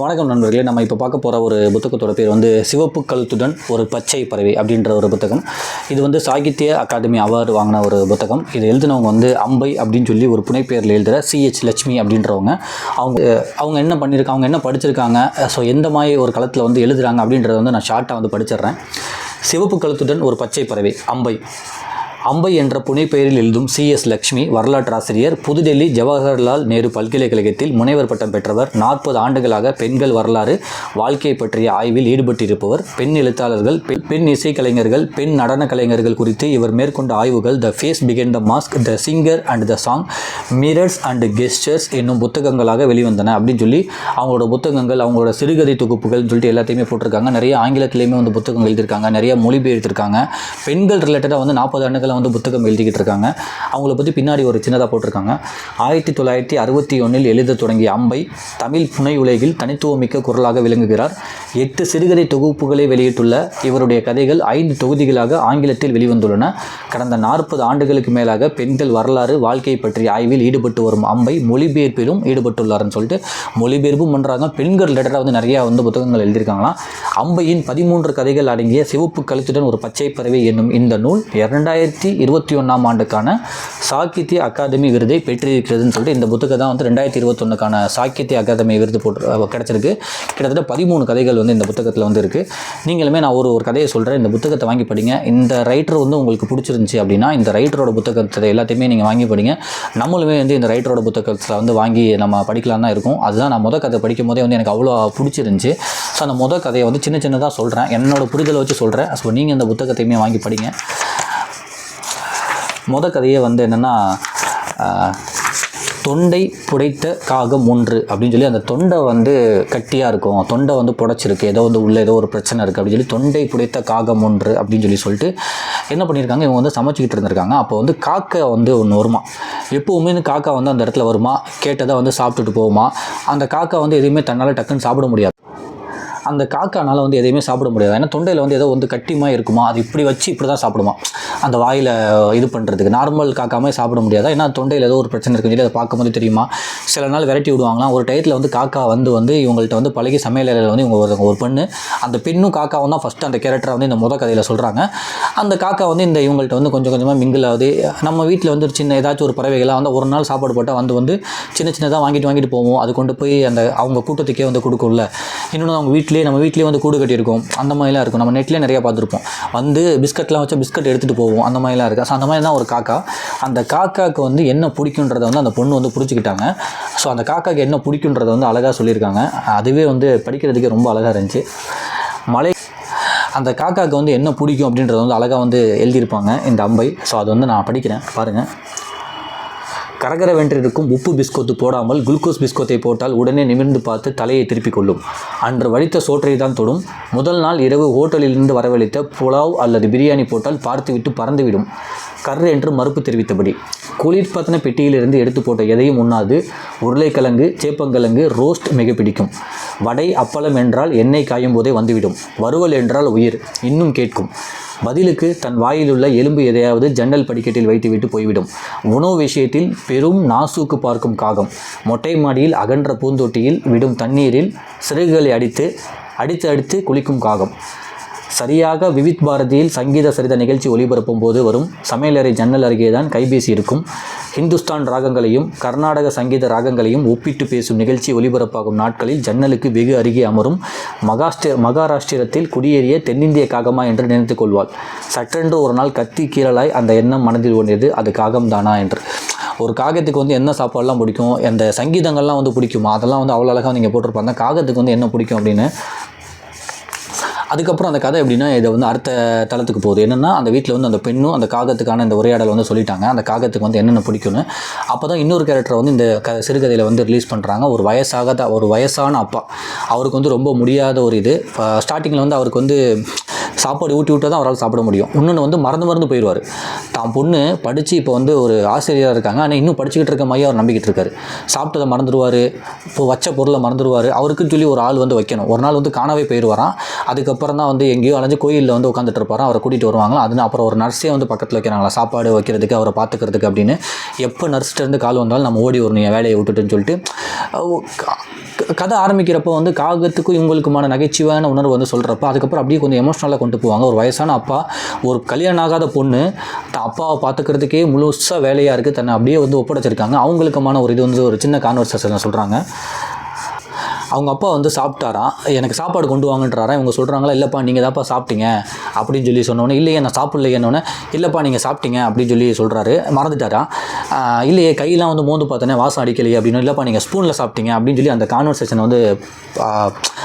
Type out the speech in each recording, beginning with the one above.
வணக்கம் நண்பர்களே. நம்ம இப்போ பார்க்க போகிற ஒரு புத்தகத்தோட பேர் வந்து சிவப்பு கழுத்துடன் ஒரு பச்சை பறவை அப்படின்ற ஒரு புத்தகம். இது வந்து சாகித்ய அகாடமி அவார்டு வாங்கின ஒரு புத்தகம். இது எழுதினவங்க வந்து அம்பை அப்படின்னு சொல்லி ஒரு புனைப்பெயரில் எழுதுகிற சிஹெச் லட்சுமி அப்படின்றவங்க. அவங்க அவங்க என்ன பண்ணியிருக்காங்க அவங்க என்ன படிச்சிருக்காங்க? ஸோ எந்த மாதிரி ஒரு களத்தில் வந்து எழுதுகிறாங்க அப்படின்றத வந்து நான் ஷார்ட்டாக வந்து படிச்சிடுறேன். சிவப்பு கழுத்துடன் ஒரு பச்சை பறவை அம்பை. அம்பை என்ற புனைப்பெயரில் எழுதும் சி. எஸ். லக்ஷ்மி வரலாற்றாசிரியர் புதுடெல்லி ஜவஹர்லால் நேரு பல்கலைக்கழகத்தில் முனைவர் பட்டம் பெற்றவர் நாற்பது ஆண்டுகளாக பெண்கள் வரலாறு வாழ்க்கை பற்றிய ஆய்வில் ஈடுபட்டிருப்பவர் பெண் எழுத்தாளர்கள் பெண் பெண் இசைக்கலைஞர்கள் பெண் நடன கலைஞர்கள் குறித்து இவர் மேற்கொண்ட ஆய்வுகள் the face begin the mask the singer and the song mirrors and gestures என்னும் புத்தகங்களாக வெளிவந்தன அப்படின்னு சொல்லி அவங்களோட புத்தகங்கள் அவங்களோட சிறுகதை தொகுப்புகள் சொல்லிட்டு எல்லாத்தையுமே போட்டிருக்காங்க. நிறைய ஆங்கிலத்திலையுமே வந்து புத்தகங்கள் எழுதியிருக்காங்க. நிறைய மொழிபெயர்த்திருக்காங்க. பெண்கள் ரிலேட்டடாக வந்து நாற்பது ஆண்டுகள் வந்து புத்தகம் எழுதிக்கிட்டு இருக்காங்க அவங்கள பற்றி பின்னாடி ஒரு சின்னதாக போட்டிருக்காங்க. ஆயிரத்தி தொள்ளாயிரத்தி அறுபத்தி ஒன்றில் எழுத தொடங்கிய அம்பை தமிழ் புனை உலகில் தனித்துவமிக்க குரலாக விளங்குகிறார். எட்டு சிறுகதை தொகுப்புகளை வெளியிட்டுள்ள இவருடைய கதைகள் ஐந்து தொகுதிகளாக ஆங்கிலத்தில் வெளிவந்துள்ளன. கடந்த நாற்பது ஆண்டுகளுக்கு மேலாக பெண்கள் வரலாறு வாழ்க்கை பற்றிய ஆய்வில் ஈடுபட்டு வரும் அம்பை மொழிபெயர்ப்பிலும் ஈடுபட்டுள்ளார்னு சொல்லிட்டு மொழிபெயர்ப்பும் பண்ணுறாங்க பெண்கள் ரிலேட்டடாக வந்து நிறையா வந்து புத்தகங்கள் எழுதியிருக்காங்களாம். அம்பையின் பதிமூன்று கதைகள் அடங்கிய சிவப்பு கழுத்துடன் ஒரு பச்சை பறவை என்னும் இந்த நூல் இரண்டாயிரத்தி இருபத்தி ஒன்றாம் ஆண்டுக்கான சாகித்ய அகாதமி விருதை பெற்றிருக்கிறதுன்னு சொல்லிட்டு இந்த புத்தகம் தான் வந்து ரெண்டாயிரத்தி இருபத்தொன்னுக்கான சாகித்ய அகாதமி விருது போட்டு கிடச்சிருக்கு. கிட்டத்தட்ட பதிமூணு கதைகள் வந்து இந்த புத்தகத்தில் வந்து இருக்குது நீங்களுமே நான் ஒரு ஒரு கதையை சொல்கிறேன் இந்த புத்தகத்தை வாங்கி படிங்க. இந்த ரைட்டர் வந்து உங்களுக்கு பிடிச்சிருந்துச்சி அப்படின்னா இந்த ரைட்டரோட புத்தகத்தை எல்லாத்தையுமே நீங்கள் வாங்கி படிங்க. நம்மளுமே வந்து இந்த ரைட்டரோட புத்தகத்தில் வந்து வாங்கி நம்ம படிக்கலாம் தான் இருக்கும். அதுதான் நான் முத கதை படிக்கும் போதே வந்து எனக்கு அவ்வளோ பிடிச்சிருந்துச்சி. ஸோ அந்த முதல் கதையை வந்து சின்ன சின்னதாக சொல்கிறேன் என்னோட புரிதலை வச்சு சொல்கிறேன் ஸோ நீங்கள் இந்த புத்தகத்தையுமே வாங்கி படிங்க. முத கதையே வந்து என்னென்னா தொண்டை புடைத்த காகம் ஒன்று அப்படின்னு சொல்லி அந்த தொண்டை வந்து கட்டியாக இருக்கும். தொண்டை வந்து புடைச்சிருக்கு. ஏதோ வந்து உள்ளே ஏதோ ஒரு பிரச்சனை இருக்குது அப்படின்னு சொல்லி தொண்டை புடைத்த காகம் ஒன்று அப்படின்னு சொல்லி சொல்லிட்டு என்ன பண்ணியிருக்காங்க? இவங்க வந்து சமைச்சிக்கிட்டு இருந்திருக்காங்க. அப்போ வந்து காக்கை வந்து ஒன்று வருமா? எப்போவுமே இந்த காக்கா வந்து அந்த இடத்துல வருமா? கேட்டதை வந்து சாப்பிட்டுட்டு போகுமா? அந்த காக்கா வந்து எதுவுமே தன்னால் டக்குன்னு சாப்பிட முடியாது? அந்த காக்கானால வந்து எதையுமே சாப்பிட முடியாது. ஏன்னா தொண்டையில் வந்து ஏதோ வந்து கட்டிமா இருக்குமா? அது இப்படி வச்சு இப்படி தான் சாப்பிடுமா? அந்த வாயில் இது பண்ணுறதுக்கு நார்மல் காக்காமே சாப்பிட முடியாது? ஏன்னா தொண்டையில் ஏதோ ஒரு பிரச்சனை இருக்குன்னு சொல்லி அதை பார்க்கும்போது தெரியுமா? சில நாள் விரட்டி விடுவாங்களாம். ஒரு டயத்தில் வந்து காக்கா வந்து வந்து இவங்கள்ட்ட வந்து பழகி சமையல் வந்து இவங்க ஒரு ஒரு பெண்ணு அந்த பெண்ணும் காக்காவும் தான் ஃபஸ்ட்டு அந்த கேரக்டரை வந்து இந்த முத கதையில் சொல்கிறாங்க அந்த காக்கா வந்து இந்த இவங்கள்ட்ட வந்து கொஞ்சம் கொஞ்சமாக மிங்கில் ஆகுது. நம்ம வீட்டில் வந்து ஒரு சின்ன ஏதாச்சும் ஒரு பறவைகளாக வந்து ஒரு நாள் சாப்பாடு போட்டால் வந்து வந்து சின்ன சின்னதாக வாங்கிட்டு வாங்கிட்டு போவோம். அது கொண்டு போய் அந்த அவங்க கூட்டத்துக்கே வந்து கொடுக்கும்ல. இன்னொன்று அவங்க வீட்லேயே நம்ம வீட்டிலேயே வந்து கூடு கட்டியிருக்கோம் அந்த மாதிரிலாம் இருக்கும். நம்ம நெட்லேயே நிறையா பார்த்துருப்போம். வந்து பிஸ்கட்லாம் வச்சா பிஸ்கட் எடுத்துகிட்டு போவோம். அந்த மாதிரிலாம் இருக்குது ஸோ அந்த மாதிரி தான் ஒரு காக்கா. அந்த காக்காவுக்கு வந்து என்ன பிடிக்குன்றதை வந்து அந்த பொண்ணு வந்து பிடிச்சிக்கிட்டாங்க ஸோ அந்த காக்காக்கு என்ன பிடிக்குன்றதை வந்து அழகாக சொல்லியிருக்காங்க. அதுவே வந்து படிக்கிறதுக்கே ரொம்ப அழகாக இருந்துச்சு. மலை அந்த காக்காவுக்கு வந்து என்ன பிடிக்கும் அப்படின்றத வந்து அழகாக வந்து எழுதியிருப்பாங்க இந்த அம்பை. ஸோ அது வந்து நான் படிக்கிறேன். பாருங்கள் கரகரவென்றிருக்கும் உப்பு பிஸ்கொத்து போடாமல் குளுக்கோஸ் பிஸ்கோத்தை போட்டால் உடனே நிமிர்ந்து பார்த்து தலையை திருப்பிக் கொள்ளும். அன்று வடித்த சோற்றை தான் தொடும். முதல் நாள் இரவு ஹோட்டலிலிருந்து வரவழைத்த புலாவ் அல்லது பிரியாணி போட்டால் பார்த்துவிட்டு பறந்துவிடும். கர் என்று மறுப்பு தெரிவித்தபடி. குளிர்பதன பெட்டியிலிருந்து எடுத்து போட்ட எதையும் உண்ணாது. உருளைக்கிழங்கு சேப்பங்கிழங்கு ரோஸ்ட் மிக பிடிக்கும். வடை அப்பளம் என்றால் எண்ணெய் காயும் போதே வந்துவிடும். வறுவல் என்றால் உயிர். இன்னும் கேட்கும். பதிலுக்கு தன் வாயிலுள்ள எலும்பு எதையாவது ஜன்னல் படிக்கட்டில் வைத்துவிட்டு போய்விடும். உணவு விஷயத்தில் பெரும் நாசூக்கு பார்க்கும் காகம். மொட்டை மாடியில் அகன்ற பூந்தொட்டியில் விடும் தண்ணீரில் சிறகுகளை அடித்து அடித்து அடித்து குளிக்கும் காகம். சரியாக விவித் பாரதியில் சங்கீத சரித நிகழ்ச்சி ஒளிபரப்பும் போது வரும் சமையலறை ஜன்னல் அருகே தான் கைபேசி இருக்கும். ஹிந்துஸ்தான் ராகங்களையும் கர்நாடக சங்கீத ராகங்களையும் ஒப்பிட்டு பேசும் நிகழ்ச்சி ஒளிபரப்பாகும் நாட்களில் ஜன்னலுக்கு வெகு அருகே அமரும் மகாஷ்டிர மகாராஷ்டிரத்தில் குடியேறிய தென்னிந்திய காகமா என்று நினைத்துக் கொள்வாள். சற்றென்று ஒரு நாள் கத்தி கீழலாய் அந்த எண்ணம் மனதில் ஓடியது அது காகம்தானா என்று. ஒரு காகத்துக்கு வந்து என்ன சாப்பாடுலாம் பிடிக்கும்? அந்த சங்கீதங்கள்லாம் வந்து பிடிக்குமா? அதெல்லாம் வந்து அவ்வளோ அழகாக நீங்கள் போட்டிருப்பாங்க காகத்துக்கு வந்து என்ன பிடிக்கும் அப்படின்னு அதுக்கப்புறம் அந்த கதை எப்படின்னா இதை வந்து அடுத்த தளத்துக்கு போகுது. என்னென்னா அந்த வீட்டில் வந்து அந்த பெண்ணும் அந்த காகத்துக்கான இந்த உரையாடல் வந்து சொல்லிட்டாங்க. அந்த காகத்துக்கு வந்து என்னென்ன பிடிக்கும்னு. அப்போ தான் இன்னொரு கேரக்டரை வந்து இந்த க சிறுகதையில் வந்து ரிலீஸ் பண்ணுறாங்க ஒரு வயசாகாத ஒரு வயசான அப்பா. அவருக்கு வந்து ரொம்ப முடியாத ஒரு இது. ஸ்டார்டிங்கில் வந்து அவருக்கு வந்து சாப்பாடு ஊட்டி விட்டால் தான் அவரால் சாப்பிட முடியும். இன்னொன்று வந்து மறந்து மறந்து போயிடுவார். தான் பொண்ணு படித்து இப்போ வந்து ஒரு ஆசிரியராக இருக்காங்க. ஆனால் இன்னும் படிச்சுக்கிட்டு இருக்க மாதிரி அவர் நம்பிக்கிட்டு இருக்காரு. சாப்பிட்டதை மறந்துடுவார். இப்போ வச்ச பொருளை மறந்துடுவார். அவருக்குன்னு சொல்லி ஒரு ஆள் வந்து வைக்கணும். ஒரு நாள் வந்து காணாவே போயிடுவாராம். அதுக்கப்புறம் தான் வந்து எங்கேயோ அலைஞ்சு கோயிலில் வந்து உட்காந்துட்டு இருப்பாராம். அவரை கூட்டிகிட்டு வருவாங்களா அதுன்னு அப்புறம் ஒரு நர்ஸே வந்து பக்கத்தில் வைக்கிறாங்களா சாப்பாடு வைக்கிறதுக்கு அவரை பார்த்துக்கிறதுக்கு அப்படின்னு. எப்போ நர்ஸ்கிட்ட இருந்து கால் வந்தாலும் நம்ம ஓடி வரணும். என் வேலையை விட்டுட்டுன்னு சொல்லிட்டு. கதை ஆரம்பிக்கிறப்போ வந்து காகத்துக்கும் இவங்களுக்குமான நகைச்சுவையான உணர்வு வந்து சொல்கிறப்ப அதுக்கப்புறம் அப்படியே கொஞ்சம் எமோஷ்னலாக கொண்டு போவாங்க. ஒரு வயசான அப்பா ஒரு கல்யாணம் ஆகாத பொண்ணு தான் அப்பாவை பார்த்துக்கிறதுக்கே முழுசாக வேலையாக இருக்குது தன்னை அப்படியே வந்து ஒப்படைச்சிருக்காங்க. அவங்களுக்குமான ஒரு இது வந்து ஒரு சின்ன கான்வர்சேஷன் சொல்கிறாங்க அவங்க அப்பா வந்து சாப்பிட்டாராம் எனக்கு சாப்பாடு கொண்டு வாங்கன்றாரா? இவங்க சொல்கிறாங்களா இல்லைப்பா நீங்கள் தான்ப்பா சாப்பிட்டீங்க அப்படின்னு சொல்லி சொன்னோன்னே இல்லையே நான் சாப்பிட்லையேன்னொன்னே இல்லைப்பா நீங்கள் சாப்பிட்டீங்க அப்படின்னு சொல்லி சொல்கிறாரு மறந்துட்டாரா? இல்லையே கையெல்லாம் வந்து மோந்து பார்த்தோன்னே வாசம் அடிக்கலையே அப்படின்னு இல்லைப்பா நீங்கள் ஸ்பூனில் சாப்பிட்டீங்க அப்படின்னு சொல்லி அந்த கான்வர்சேஷன் வந்து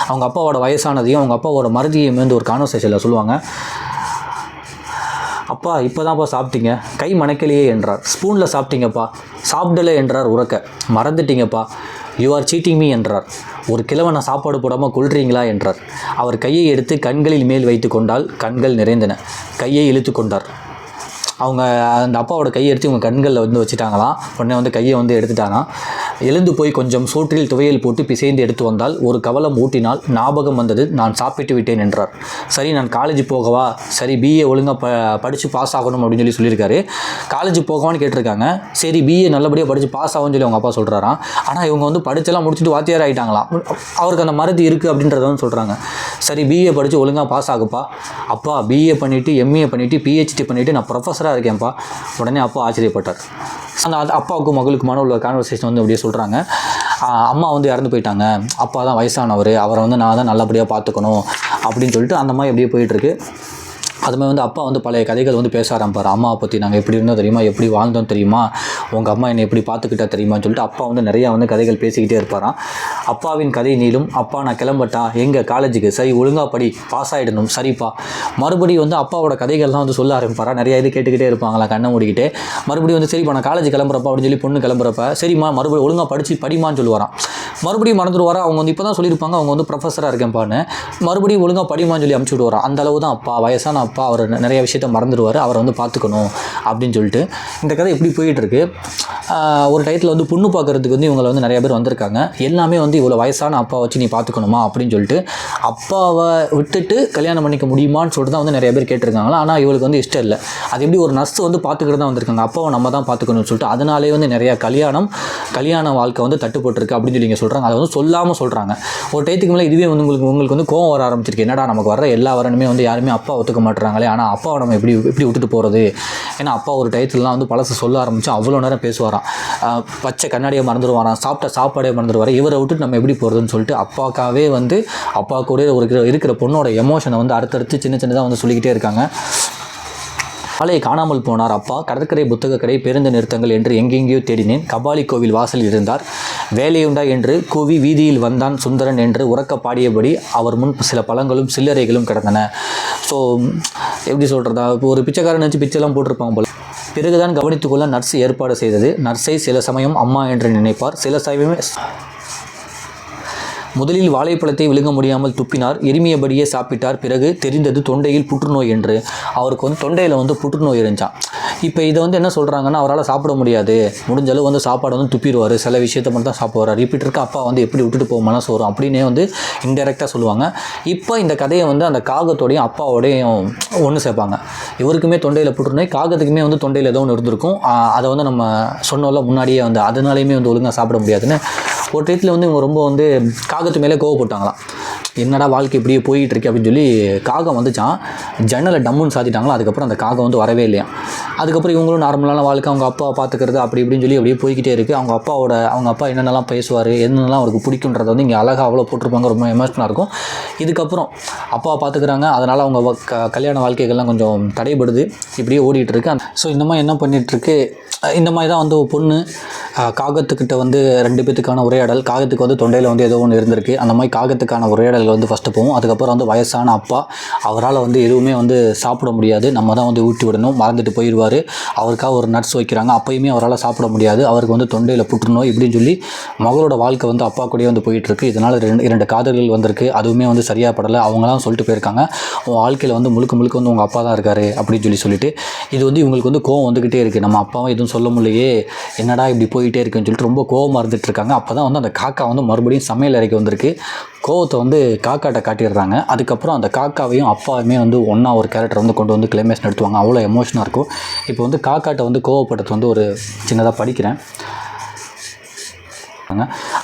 அவங்க அப்பாவோட வயசானதையும் அவங்க அப்பாவோட மருதியையும் வந்து ஒரு கான்வர்சேஷனில் சொல்லுவாங்க. அப்பா இப்போதான்ப்பா சாப்பிட்டீங்க கை மணக்கலையே என்றார். ஸ்பூனில் சாப்பிட்டீங்கப்பா சாப்பிடலை என்றார் உறக்க. மறந்துட்டீங்கப்பா யூ ஆர் சீட்டிங் மீ என்றார். ஒரு கிழவனை சாப்பாடு போடாமல் கொள்றீங்களா என்றார். அவர் கையை எடுத்து கண்களில் மேல் வைத்து கொண்டால் கண்கள் நிறைந்தன. கையை இழுத்து கொண்டார். அவங்க அந்த அப்பாவோட கையை எடுத்து இவங்க கண்களில் வந்து வச்சுட்டாங்களாம். உடனே வந்து கையை வந்து எடுத்துட்டாங்களாம். எழுந்து போய் கொஞ்சம் சோற்றில் துவையல் போட்டு பிசைந்து எடுத்து வந்தால் ஒரு கவலம் ஊட்டினால் ஞாபகம் வந்தது நான் சாப்பிட்டு விட்டேன் என்றார். சரி நான் காலேஜ் போகவா? சரி பிஏ ஒழுங்காக ப படித்து பாஸ் ஆகணும் அப்படின்னு சொல்லி சொல்லியிருக்காரு. காலேஜ் போகவான்னு கேட்டிருக்காங்க. சரி பிஏ நல்லபடியாக படித்து பாஸ் ஆகும்னு சொல்லி அவங்க அப்பா சொல்கிறாராம் ஆனால் இவங்க வந்து படித்தெல்லாம் முடிச்சுட்டு வாத்தியார் ஆகிட்டாங்களாம் அவருக்கு அந்த மருதி இருக்குது அப்படின்றத வந்து சொல்கிறாங்க சரி பிஏ படித்து ஒழுங்காக பாஸ் ஆகுப்பா. அப்பா பிஏ பண்ணிவிட்டு எம்ஏ பண்ணிவிட்டு பிஹெச்டி பண்ணிவிட்டு நான் ப்ரொஃபஸராக இருக்கேன்ப்பா. உடனே அப்பா ஆச்சரியப்பட்டார். அந்த அது அப்பாவுக்கும் மகளுக்குமான உள்ள கான்வர்சேஷன் வந்து அப்படியே சொல்கிறாங்க அம்மா வந்து இறந்து போயிட்டாங்க. அப்பா தான் வயசானவர். அவரை வந்து நான் தான் நல்லபடியாக பார்த்துக்கணும் அப்படின்னு சொல்லிட்டு அந்த மாதிரி அப்படியே போயிட்டுருக்கு அதுமாதிரி வந்து அப்பா வந்து பழைய கதைகள் வந்து பேச ஆரம்பிப்பார். அம்மாவை பற்றி நாங்கள் எப்படி இருந்தோம் தெரியுமா? எப்படி வாழ்ந்தோம் தெரியுமா? உங்கள் அம்மா என்னை எப்படி பார்த்துக்கிட்டா தெரியுமான்னு சொல்லிட்டு அப்பா வந்து நிறையா வந்து கதைகள் பேசிக்கிட்டே இருப்பாராம். அப்பாவின் கதை நீளும் அப்பா நான் கிளம்பட்டா எங்கள் காலேஜுக்கு சரி ஒழுங்காக படி பாஸ் ஆகிடணும் சரிப்பா. மறுபடியும் வந்து அப்பாவோட கதைகள்லாம் வந்து சொல்ல ஆரம்பிப்பாரா? நிறைய இது கேட்டுக்கிட்டே இருப்பாங்களா கண்ணை மூடிக்கிட்டு? மறுபடியும் வந்து சரிப்பா நான் காலேஜ் கிளம்புறப்ப அப்படின்னு சொல்லி பொண்ணு கிளம்புறப்ப சரிம்மா மறுபடியும் ஒழுங்காக படித்து படிமான்னு சொல்லுவாராம். மறுபடியும் மறந்துடுவாரா அவங்க வந்து இப்போ தான் சொல்லியிருப்பாங்க அவங்க வந்து ப்ரொஃபஸராக இருக்கேன்ப்பான்னு மறுபடியும் ஒழுங்காக படிமான்னு சொல்லி அமுச்சு விடுவாராம் அந்த அளவு தான் அப்பா வயசான அப்பா அவர் நிறைய விஷயத்த மறந்துடுவார் அவரை வந்து பார்த்துக்கணும் அப்படின்னு சொல்லிட்டு. இந்த கதை எப்படி போயிட்டுருக்கு. ஒரு டயத்தில் வந்து பொண்ணு பார்க்குறதுக்கு வந்து இவங்களை வந்து நிறைய பேர் வந்திருக்காங்க. எல்லாமே வந்து இவ்வளோ வயசான அப்பா வச்சு நீ பார்த்துக்கணுமா அப்படின்னு சொல்லிட்டு அப்பாவை விட்டுட்டு கல்யாணம் பண்ணிக்க முடியுமான்னு சொல்லிட்டு தான் வந்து நிறைய பேர் கேட்டிருக்காங்களா? ஆனால் இவளுக்கு வந்து இஷ்டம் இல்லை. அது எப்படி ஒரு நர்ஸ் வந்து பார்த்துக்கிட்டு தான் வந்திருக்காங்க. அப்பாவை நம்ம தான் பார்த்துக்கணும்னு சொல்லிட்டு அதனாலே வந்து நிறைய கல்யாணம் கல்யாண வாழ்க்கை வந்து தட்டுப்பட்டுருக்கு அப்படின்னு சொல்லி சொல்கிறாங்க அதை வந்து சொல்லாமல் சொல்கிறாங்க ஒரு டயத்துக்கு மேலே இதுவே வந்து உங்களுக்கு உங்களுக்கு வந்து கோவம் வர ஆரம்பிச்சிருக்கு. என்னடா நமக்கு வர எல்லா வரணுமே வந்து யாருமே அப்பா ஒத்துக்க மாட்டுறாங்களே ஆனால் அப்பாவை நம்ம எப்படி எப்படி விட்டுட்டு போகிறது ஏன்னா அப்பா ஒரு டயத்துலலாம் வந்து பழசு சொல்ல ஆரம்பிச்சு அவ்வளோ நேரம் பேசுவாராம். பச்சை கண்ணாடியை மறந்துடுவாராம் சாப்பிட்ட சாப்பாடே மறந்துடுவார் இவரை விட்டுட்டு நம்ம எப்படி போகிறதுன்னு சொல்லிட்டு அப்பாக்காவே வந்து அப்பா கூட ஒரு இருக்கிற- இருக்கிற பொண்ணோட எமோஷனை வந்து அடுத்தடுத்து சின்ன சின்னதாக வந்து சொல்லிக்கிட்டே இருக்காங்க. ஆலையை காணாமல் போனார் அப்பா. கடற்கரை புத்தக கடை பேருந்து நிறுத்தங்கள் என்று எங்கெங்கேயோ தேடினேன். கபாலி கோவில் வாசலில் இருந்தார். வேலையுண்டா என்று கூவி வீதியில் வந்தான் சுந்தரன் என்று உறக்க பாடியபடி அவர் முன் சில பழங்களும் சில்லறைகளும் கிடந்தன. ஸோ எப்படி சொல்கிறதா இப்போ ஒரு பிச்சைக்காரன் வச்சு பிச்சைலாம் போட்டிருப்பாங்க போல. பிறகுதான் கவனித்துக்கொள்ள நர்ஸ் ஏற்பாடு செய்தது. நர்ஸை சில சமயம் அம்மா என்று நினைப்பார். சில சமயம் முதலில் வாழைப்பழத்தை விழுங்க முடியாமல் துப்பினார். எரிமையபடியே சாப்பிட்டார். பிறகு தெரிந்தது தொண்டையில் புற்றுநோய் என்று. அவருக்கு வந்து தொண்டையில் வந்து புற்றுநோய் இருந்துச்சான் இப்போ இதை வந்து என்ன சொல்கிறாங்கன்னா அவரால் சாப்பிட முடியாது. முடிஞ்ச அளவு வந்து சாப்பாடு வந்து துப்பிடுவார். சில விஷயத்தை மட்டும் தான் சாப்பிடுவார். ரிப்பீட்டருக்கு அப்பா வந்து எப்படி விட்டுட்டு போக மனசு வரும் அப்படின்னே வந்து இன்டெரக்டாக சொல்லுவாங்க. இப்போ இந்த கதையை வந்து அந்த காகத்தோடையும் அப்பாவோடையும் ஒன்று சேர்ப்பாங்க. இவருக்குமே தொண்டையில் புற்றுநோய் காகத்துக்குமே வந்து தொண்டையில் ஏதோ ஒன்று இருந்திருக்கும். அதை வந்து நம்ம சொன்னோம்ல முன்னாடியே வந்து அதனாலையுமே வந்து ஒழுங்காக சாப்பிட முடியாதுன்னு. ஒரு டயத்தில் வந்து இவங்க ரொம்ப வந்து காகத்து மேலே கோவப்பட்டாங்களாம். என்னடா வாழ்க்கை இப்படியே போயிட்டு இருக்கு அப்படின்னு சொல்லி காகம் வந்துச்சான் ஜன்னலை டம்முன்னு சாத்திட்டாங்களா? அதுக்கப்புறம் அந்த காகம் வந்து வரவே இல்லையா அதுக்கப்புறம் இவங்களும் நார்மலான வாழ்க்கை அவங்க அப்பா பார்த்துக்கிறது அப்படி இப்படின்னு சொல்லி அப்படியே போய்கிட்டே இருக்குது அவங்க அப்பாவோட அவங்க அப்பா என்னென்னலாம் பேசுவார் என்னென்னலாம் அவருக்கு பிடிக்குன்றத வந்து இங்கே அழகாக அவ்வளோ போட்டிருப்பாங்க. ரொம்ப எமோஷனாக இருக்கும். இதுக்கப்புறம் அப்பாவை பார்த்துக்கிறாங்க. அதனால் அவங்க க கல்யாண வாழ்க்கைகள்லாம் கொஞ்சம் தடைபடுது. இப்படியே ஓடிட்டு இருக்கு. ஸோ இந்த மாதிரி என்ன பண்ணிகிட்ருக்கு இந்த மாதிரி தான் வந்து பொண்ணு காகத்துக்கிட்ட வந்து ரெண்டு பேத்துக்கான உரையாடல் காகத்துக்கு வந்து தொண்டையில் வந்து ஏதோ ஒன்று இருந்திருக்கு. அந்த மாதிரி காகத்துக்கான உரையாடல் வந்து ஃபஸ்ட்டு போகும் அதுக்கப்புறம் வந்து வயசான அப்பா அவரால் வந்து எதுவுமே வந்து சாப்பிட முடியாது. நம்ம தான் வந்து ஊட்டி விடணும். மறந்துட்டு போயிடுவார் அவருக்காக ஒரு நட்ஸ் வைக்கிறாங்க. அப்பயுமே அவரால் சாப்பிட முடியாது. அவருக்கு வந்து தொண்டையில் புற்றுநோய் இப்படின்னு சொல்லி மகளோட வாழ்க்கை வந்து அப்பா கூடயே வந்து போயிட்டுருக்கு இதனால் ரெண்டு இரண்டு காதல்கள் வந்திருக்கு. அதுவுமே வந்து சரியாக படலை. அவங்களாம் சொல்லிட்டு போயிருக்காங்க. உன் வாழ்க்கையில் வந்து முழுக்க முழுக்க வந்து உங்கள் அப்பா தான் இருக்காரு அப்படின்னு சொல்லி சொல்லிட்டு இது வந்து இவங்களுக்கு வந்து கோவம் வந்துக்கிட்டே இருக்குது நம்ம அப்பாவும் எதுவும் சொல்ல முடியலையே. என்னடா இப்படி போயிட்டே இருக்குன்னு சொல்லிட்டு ரொம்ப கோவமாக இருந்துட்டு இருக்காங்க. அப்போ தான் வந்து அந்த காக்கா வந்து மறுபடியும் சமையல் அறைக்கு வந்திருக்கு. கோவத்தை வந்து காக்காட்ட காட்டிடுறாங்க. அதுக்கப்புறம் அந்த காக்காவையும் அப்பாவுமே வந்து ஒன்றா ஒரு கேரக்டர் வந்து கொண்டு வந்து கிளைமேஸ் நடத்துவாங்க அவ்வளோ எமோஷனாக இருக்கும். இப்போ வந்து காக்காட்ட வந்து கோவப்படுறது வந்து ஒரு சின்னதாக படிக்கிறேன்.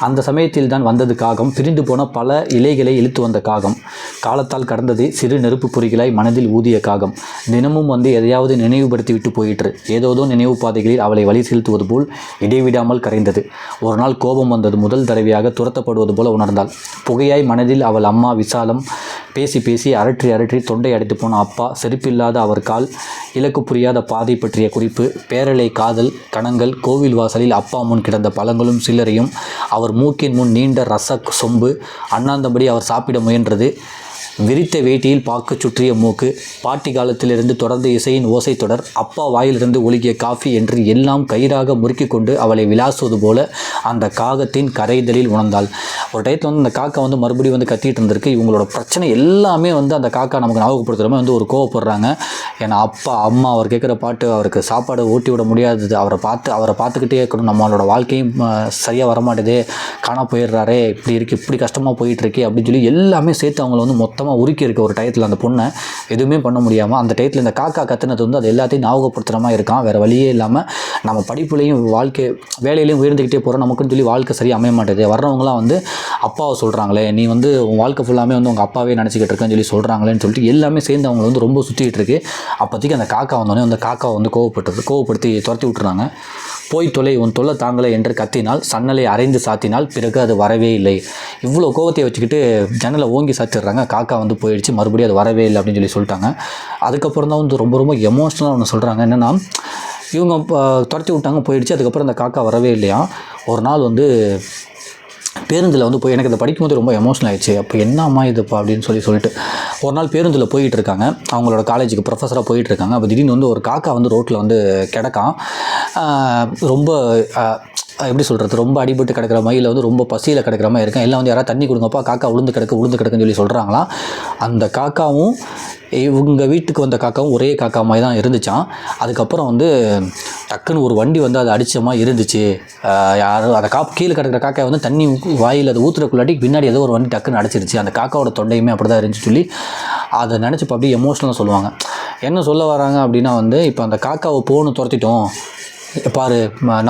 அந்த சமயத்தில் தான் வந்தது காகம். பிரிந்து போன பல இலைகளை இழுத்து வந்த காகம். காலத்தால் கடந்தது சிறு நெருப்பு பொறிகளாய் மனதில் ஊதிய காகம். தினமும் வந்து எதையாவது நினைவுபடுத்தி விட்டு போயிற்று. ஏதோதோ நினைவு பாதைகளில் அவளை வழி செலுத்துவது போல் இடைவிடாமல் கரைந்தது. ஒரு நாள் கோபம் வந்தது. முதல் தடவையாக துரத்தப்படுவது போல உணர்ந்தாள். புகையாய் மனதில் அவள் அம்மா விசாலம் பேசி பேசி அரற்றி அரற்றி தொண்டை அடைத்து போன அப்பா செருப்பில்லாத அவர் கால் இலக்கு புரியாத பாதை பற்றிய குறிப்பு பேரலை காதல் கணங்கள் கோவில் வாசலில் அப்பா முன் கிடந்த பழங்களும் சில்லறையும் அவர் மூக்கின் முன் நீண்ட ரச சொம்பு அண்ணாந்தபடி அவர் சாப்பிட முயன்றது விரித்த வேட்டியில் பாக்கு சுற்றிய மூக்கு பாட்டி காலத்திலிருந்து தொடர்ந்து இசையின் ஓசை தொடர் அப்பா வாயிலிருந்து ஒழுகிய காஃபி என்று எல்லாம் கயிறாக முறுக்கி கொண்டு அவளை விளாசுவது போல அந்த காகத்தின் கரைதலில் உணர்ந்தாள். ஒரு டயத்தில் வந்து அந்த காக்கா வந்து மறுபடியும் வந்து கத்திட்டு இருந்திருக்கு. இவங்களோட பிரச்சனை எல்லாமே வந்து அந்த காக்கா நமக்கு ஞாபகப்படுத்துகிற மாதிரி வந்து ஒரு கோவப்படுறாங்க. ஏன்னா அப்பா அம்மா அவர் கேட்குற பாட்டு அவருக்கு சாப்பாடு ஊட்டி விட முடியாதது. அவரை பார்த்து அவரை பார்த்துக்கிட்டே இருக்கணும். நம்மளோட வாழ்க்கையும் சரியாக வரமாட்டேது. காணா போயிடுறாரே. இப்படி இருக்கு இப்படி கஷ்டமாக போயிட்டு இருக்கே அப்படின்னு சொல்லி எல்லாமே சேர்த்து அவங்கள வந்து மொத்த மொத்தமாக உருக்கி இருக்க ஒரு டயத்தில் அந்த பொண்ணை எதுவுமே பண்ண முடியாமல் அந்த டயத்தில் இந்த காக்கா கத்துனது வந்து அது எல்லாத்தையும் ஞாபகப்படுத்துகிற மாதிரி இருக்கான். வேறு வழியே இல்லாமல் நம்ம படிப்புலையும் வாழ்க்கை வேலையிலையும் உயர்ந்துக்கிட்டே போகிறோம் நமக்குன்னு சொல்லி வாழ்க்கை சரியாக அமைய மாட்டேது. வர்றவங்களாம் வந்து அப்பாவை சொல்கிறாங்களே நீ வந்து உன் வாழ்க்கை ஃபுல்லாமே வந்து உங்கள் அப்பாவே நினச்சிக்கிட்டு இருக்கேன்னு சொல்லி சொல்கிறாங்களேன்னு சொல்லிட்டு எல்லாமே சேர்ந்து அவங்களை வந்து ரொம்ப சுற்றிக்கிட்டு இருக்கு. அப்போதைக்கு அந்த காக்கா வந்தோடனே அந்த காக்காவை வந்து கோவப்பட்டு கோவப்படுத்தி துரத்தி விட்டுறாங்க. போய் தொலை உன் தொல்லை தாங்கலை என்று கத்தினால் சன்னலை அரைந்து சாத்தினால் பிறகு அது வரவே இல்லை. இவ்வளோ கோவத்தை வச்சுக்கிட்டு ஜன்னலை ஓங்கி சாத்திடுறாங்க. காக்கா வந்து போயிடுச்சு. மறுபடியும் அது வரவே இல்லை அப்படின்னு சொல்லி சொல்லிட்டாங்க. அதுக்கப்புறம் தான் வந்து ரொம்ப ரொம்ப எமோஷ்னலாக ஒன்று சொல்கிறாங்க என்னென்னா இவங்க துரத்தி விட்டாங்க போயிடுச்சு. அதுக்கப்புறம் அந்த காக்கா வரவே இல்லையா ஒரு நாள் வந்து பேருந்தில் வந்து போய் எனக்கு இதை படிக்கும்போது ரொம்ப எமோஷனல் ஆயிடுச்சு. அப்போ என்னம்மா இதுப்பா அப்படின்னு சொல்லி சொல்லிட்டு ஒரு நாள் பேருந்தில் போயிட்டு இருக்காங்க. அவங்களோட காலேஜுக்கு ப்ரொஃபஸராக போயிட்டு இருக்காங்க. அப்போ திடீர்னு வந்து ஒரு காக்கா வந்து ரோட்டில் வந்து கிடக்கான். ரொம்ப எப்படி சொல்கிறது ரொம்ப அடிபட்டு கிடக்கிற மயில் வந்து ரொம்ப பசியில் கிடக்கிற மாதிரி இருக்கேன். எல்லாம் வந்து யாராவது தண்ணி கொடுங்கப்பா காக்கா உளுந்து கிடக்கு உளுந்து கிடக்குன்னு சொல்லி சொல்கிறாங்களாம் அந்த காக்காவும் இவங்க வீட்டுக்கு வந்த காக்காவும் ஒரே காக்கா மாதிரி தான் இருந்துச்சான் அதுக்கப்புறம் வந்து டக்குன்னு ஒரு வண்டி வந்து அதை அடித்தமாக இருந்துச்சு. யாரும் அதை காப் கீழே கிடக்கிற காக்கா வந்து தண்ணி வாயில் அதை ஊற்றுறக்குள்ளாட்டி பின்னாடி ஏதோ ஒரு வண்டி டக்குன்னு அடிச்சிருச்சு. அந்த காக்காவோட தொண்டையுமே அப்படி தான் இருந்துச்சு சொல்லி அதை நினச்சப்போ அப்படியே எமோஷ்னலாக சொல்லுவாங்க. என்ன சொல்ல வராங்க அப்படின்னா வந்து இப்போ அந்த காக்காவை போகணும் துரத்திட்டோம். பாரு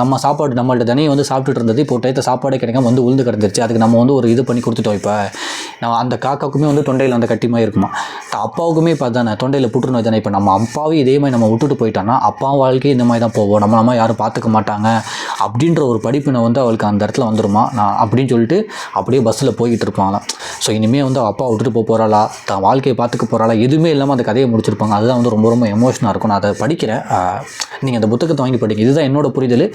நம்ம சாப்பாடு நம்மள்ட்ட தனியை வந்து சாப்பிட்டுட்டு இருந்தது இப்போ ஒரு டயத்தை சாப்பாடே கிடைக்காம வந்து உளுந்து கிடந்துருச்சு. அதுக்கு நம்ம வந்து ஒரு இது பண்ணி கொடுத்துட்டோம் இப்போ. நான் அந்த காக்காவுக்குமே வந்து தொண்டையில் அந்த கட்டிமாக இருக்குமா? த- அப்பாவுக்குமே இப்போ தானே தொண்டையில் புற்றுநோய் தானே இப்போ நம்ம அப்பாவே இதே மாதிரி நம்ம விட்டுட்டு போயிட்டோம்னா அப்பா வாழ்க்கை இந்த மாதிரி தான் போவோம் நம்ம நம்ம யாரும் பார்த்துக்க மாட்டாங்க அப்படின்ற ஒரு படிப்பினை வந்து அவளுக்கு அந்த இடத்துல வந்துருமா? நான் அப்படின்னு சொல்லிட்டு அப்படியே பஸ்ஸில் போய்கிட்டு இருப்பாங்களாம். ஸோ இனிமேல் வந்து அப்பா விட்டுட்டு போக போகிறாளா தான் வாழ்க்கையை பார்த்துக்க போகிறாளா எதுவுமே இல்லாமல் அந்த கதையை முடிச்சிருப்பாங்க. அதுதான் வந்து ரொம்ப ரொம்ப எமோஷனாக இருக்கும். நான் அதை படிக்கிறேன். நீங்கள் அந்த புத்தகத்தை வாங்கி படிங்க. இதுதான் என்னோட புரிதல்.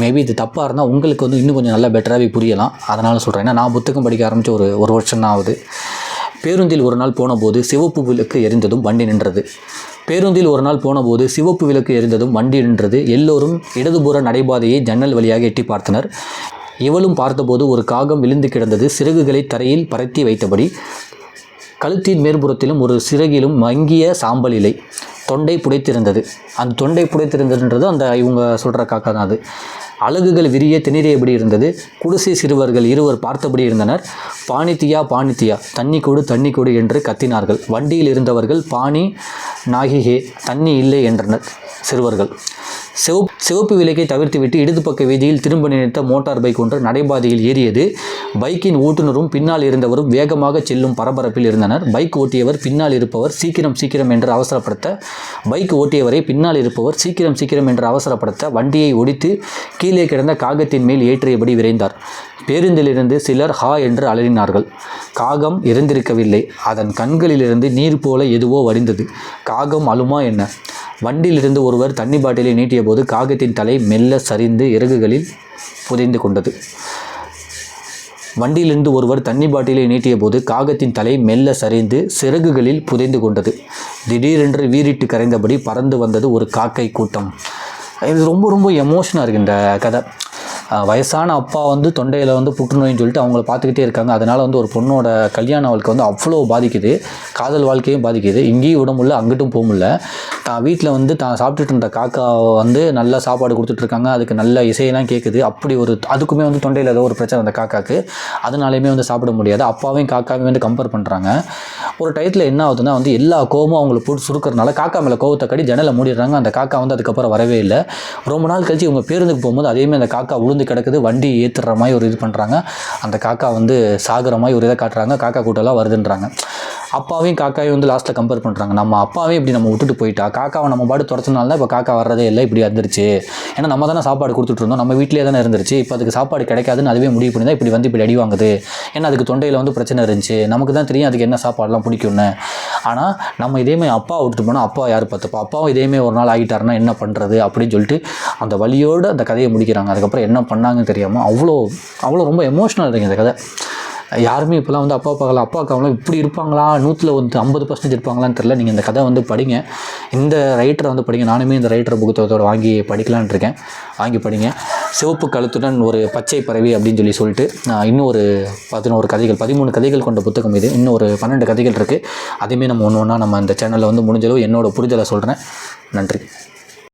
மேபி இது தப்பாக இருந்தால் உங்களுக்கு வந்து இன்னும் கொஞ்சம் நல்லா பெட்டராகவே புரியலாம். அதனால் சொல்கிறேன் ஏன்னா நான் புத்தகம் படிக்க ஆரம்பித்து ஒரு ஒரு வருஷம் தான் ஆகுது பேருந்தில் ஒரு நாள் போனபோது சிவப்பு விளக்கு எரிந்ததும் வண்டி நின்றது. பேருந்தில் ஒரு நாள் போனபோது சிவப்பு விளக்கு எரிந்ததும் வண்டி நின்றது. எல்லோரும் இடதுபுற நடைபாதையை ஜன்னல் வழியாக எட்டி பார்த்தனர். இவளும் பார்த்தபோது ஒரு காகம் விழுந்து கிடந்தது. சிறகுகளை தரையில் பரத்தி வைத்தபடி கழுத்தின் மேற்புறத்திலும் ஒரு சிறகிலும் மங்கிய சாம்பல் இலை. தொண்டை புடைத்திருந்தது. அந்த தொண்டை புடைத்திருந்ததுன்றது அந்த இவங்க சொல்கிற காக்கா தான் அது. அழகுகள் விரிய திணிறியபடி இருந்தது? குடிசை சிறுவர்கள் இருவர் பார்த்தபடி இருந்தனர். பானித்தியா பானித்தியா தண்ணி கொடு தண்ணி கொடு என்று கத்தினார்கள். வண்டியில் இருந்தவர்கள் பானி நாகிகே தண்ணி இல்லை என்றனர் சிறுவர்கள். சிவப் சிவப்பு விளக்கை தவிர்த்துவிட்டு இடது பக்க வீதியில் திரும்ப நினைத்த மோட்டார் பைக் ஒன்று நடைபாதையில் ஏறியது. பைக்கின் ஓட்டுநரும் பின்னால் இருந்தவரும் வேகமாக செல்லும் பரபரப்பில் இருந்தனர். பைக் ஓட்டியவர் பின்னால் இருப்பவர் சீக்கிரம் சீக்கிரம் என்று அவசரப்படுத்த பைக் ஓட்டியவரை பின்னால் இருப்பவர் சீக்கிரம் சீக்கிரம் என்று அவசரப்படுத்த வண்டியை ஒடித்து கீழே கிடந்த காகத்தின் மேல் ஏற்றியபடி விரைந்தார். பேருந்திலிருந்து சிலர் ஹா என்று அலறினார்கள். காகம் இறந்திருக்கவில்லை அதன் கண்களிலிருந்து நீர் போல எதுவோ வடிந்தது காகம் அழுமா என்ன? வண்டியிலிருந்து ஒருவர் தண்ணி பாட்டிலை நீட்டிய போது காகத்தின் தலை மெல்ல சரிந்து இறகுகளில் புதைந்து கொண்டது. வண்டியிலிருந்து ஒருவர் தண்ணி பாட்டிலை நீட்டிய போது காகத்தின் தலை மெல்ல சரிந்து சிறகுகளில் புதைந்து கொண்டது. திடீரென்று வீறிட்டு கரைந்தபடி பறந்து வந்தது ஒரு காக்கை கூட்டம். இது ரொம்ப ரொம்ப எமோஷனாக இருக்கு இந்த கதை. வயசான அப்பா வந்து தொண்டையில் வந்து புற்றுநோயின்னு சொல்லிட்டு அவங்கள பார்த்துக்கிட்டே இருக்காங்க. அதனால் வந்து ஒரு பொண்ணோட கல்யாண வாழ்க்கை வந்து அவ்வளோ பாதிக்குது. காதல் வாழ்க்கையும் பாதிக்குது. இங்கேயும் விட முடியல அங்கிட்டும் போக முடியல. தான் வீட்டில் வந்து தான் சாப்பிட்டுட்டு இருந்த காக்கா வந்து நல்ல சாப்பாடு கொடுத்துட்ருக்காங்க. அதுக்கு நல்ல இசையெல்லாம் கேட்குது அப்படி ஒரு அதுக்குமே வந்து தொண்டையில் ஏதோ ஒரு பிரச்சனை அந்த காக்காக்கு. அதனாலையுமே வந்து சாப்பிட முடியாது. அப்பாவையும் காக்காவையும் வந்து கம்பேர் பண்ணுறாங்க ஒரு டயத்தில் என்ன ஆகுதுன்னா வந்து எல்லா கோவமும் அவங்களுக்கு போட்டு சுருக்கிறதுனால காக்கா மேலே கோவத்தை கடி ஜன்னலை மூடிடுறாங்க. அந்த காக்கா வந்து அதுக்கப்புறம் வரவே இல்லை. ரொம்ப நாள் கழிச்சு இவங்க பேருந்துக்கு போகும்போது அதேமாதிரி அந்த காக்கா உளுந்து கிடக்குது. வண்டி ஏற்றுற மாதிரி ஒரு இது பண்ணுறாங்க அந்த காக்கா வந்து சாகுற மாதிரி ஒரு இதை காட்டுறாங்க. காக்கா கூட்டம்லாம் வருதுன்றாங்க. அப்பாவையும் காக்காவையும் வந்து லாஸ்ட்டில் கம்பேர் பண்ணுறாங்க நம்ம அப்பாவே இப்படி நம்ம விட்டுட்டு போயிட்டா காக்காவை நம்ம பாட்டு துரத்துனால தான் இப்போ காக்கா வர்றதே இல்லை இப்படி வந்துருச்சு. ஏன்னா நம்ம தானே சாப்பாடு கொடுத்துட்டு இருந்தோம். நம்ம வீட்டிலே தானே இருந்துருச்சு. இப்போ அதுக்கு சாப்பாடு கிடைக்காதுன்னு அதுவே முடிவு பண்ணி தான் இப்படி வந்து இப்படி அடி வாங்குது. ஏன்னா அதுக்கு தொண்டையில் வந்து பிரச்சனை இருந்துச்சு. நமக்கு தான் தெரியும் அதுக்கு என்ன சாப்பாடுலாம் பிடிக்கும்னு. ஆனால் நம்ம இதேமாதிரி அப்பா விட்டுட்டு போனால் அப்பா யார் பார்த்துப்பா? அப்பாவும் இதேமாதிரி ஒரு நாள் ஆகிட்டாருன்னா என்ன பண்ணுறது அப்படின்னு சொல்லிட்டு அந்த வழியோடு அந்த கதையை முடிக்கிறாங்க. அதுக்கப்புறம் என்ன பண்ணாங்கன்னு தெரியாமல் அவ்வளோ அவ்வளோ ரொம்ப எமோஷனல் இருக்குது இந்த கதை. யாருமே இப்போலாம் வந்து அப்பா பார்க்கலாம் அப்பா அக்காவெலாம் இப்படி இருப்பாங்களா? நூற்றில் வந்து ஐம்பது பர்சன்டேஜ் இருப்பாங்களான்னு தெரில நீங்கள் இந்த கதை வந்து படிங்க. இந்த ரைட்டரை வந்து படிங்க. நானுமே இந்த ரைட்டர் புத்தகத்தோட வாங்கி படிக்கலான்னு இருக்கேன். வாங்கி படிங்க. சிவப்பு கழுத்துடன் ஒரு பச்சை பறவை அப்படின்னு சொல்லி சொல்லிட்டு நான் இன்னும் ஒரு பதினோரு கதைகள் பதிமூணு கதைகள் கொண்ட புத்தகம் இது. இன்னும் ஒரு பன்னெண்டு கதைகள் இருக்குது அதையுமே நம்ம ஒன்று ஒன்றா நம்ம இந்த சேனலில் வந்து முடிஞ்சளவு என்னோடய புரிதலை சொல்கிறேன் நன்றி.